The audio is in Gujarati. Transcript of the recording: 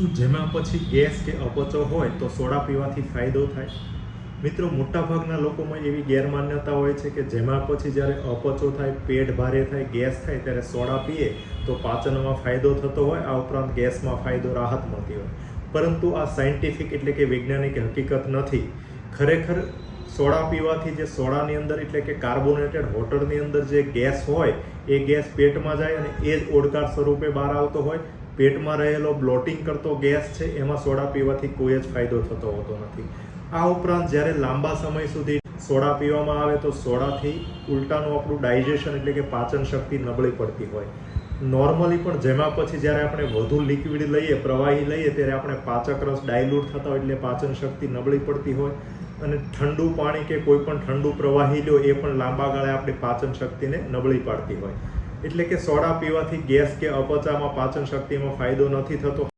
શું જેમાં પછી ગેસ કે અપચો હોય તો સોડા પીવાથી ફાયદો થાય? મિત્રો, મોટાભાગના લોકોમાં એવી ગેરમાન્યતા હોય છે કે જેમાં પછી જ્યારે અપચો થાય, પેટ ભારે થાય, ગેસ થાય ત્યારે સોડા પીએ તો પાચનમાં ફાયદો થતો હોય, આ ઉપરાંત ગેસમાં ફાયદો રાહત મળતી હોય. પરંતુ આ સાયન્ટિફિક એટલે કે વૈજ્ઞાનિક હકીકત નથી. ખરેખર સોડા પીવાથી જે સોડાની અંદર એટલે કે કાર્બોનેટેડ વોટરની અંદર જે ગેસ હોય, એ ગેસ પેટમાં જાય અને એ જ ઓડકાર સ્વરૂપે બહાર આવતો હોય પેટમાં રહેલો બ્લોટિંગ કરતો ગેસ છે, એમાં સોડા પીવાથી કોઈ જ ફાયદો થતો હોતો નથી. આ ઉપરાંત જ્યારે લાંબા સમય સુધી સોડા પીવામાં આવે તો સોડાથી ઉલટાનું આપણું ડાયજેશન એટલે કે પાચન શક્તિ નબળી પડતી હોય. નોર્મલી પણ જેમાં પછી જ્યારે આપણે વધુ લિક્વિડ લઈએ, પ્રવાહી લઈએ, ત્યારે આપણે પાચક રસ ડાયલ્યુટ થતા હોય એટલે પાચન શક્તિ નબળી પડતી હોય. અને ઠંડુ પાણી કે કોઈ પણ ઠંડુ પ્રવાહી લો એ પણ લાંબા ગાળે આપણી પાચન શક્તિને નબળી પાડતી હોય. એટલે કે સોડા પીવાથી ગેસ કે અપચામાં પાચન શક્તિમાં ફાયદો નથી થતો.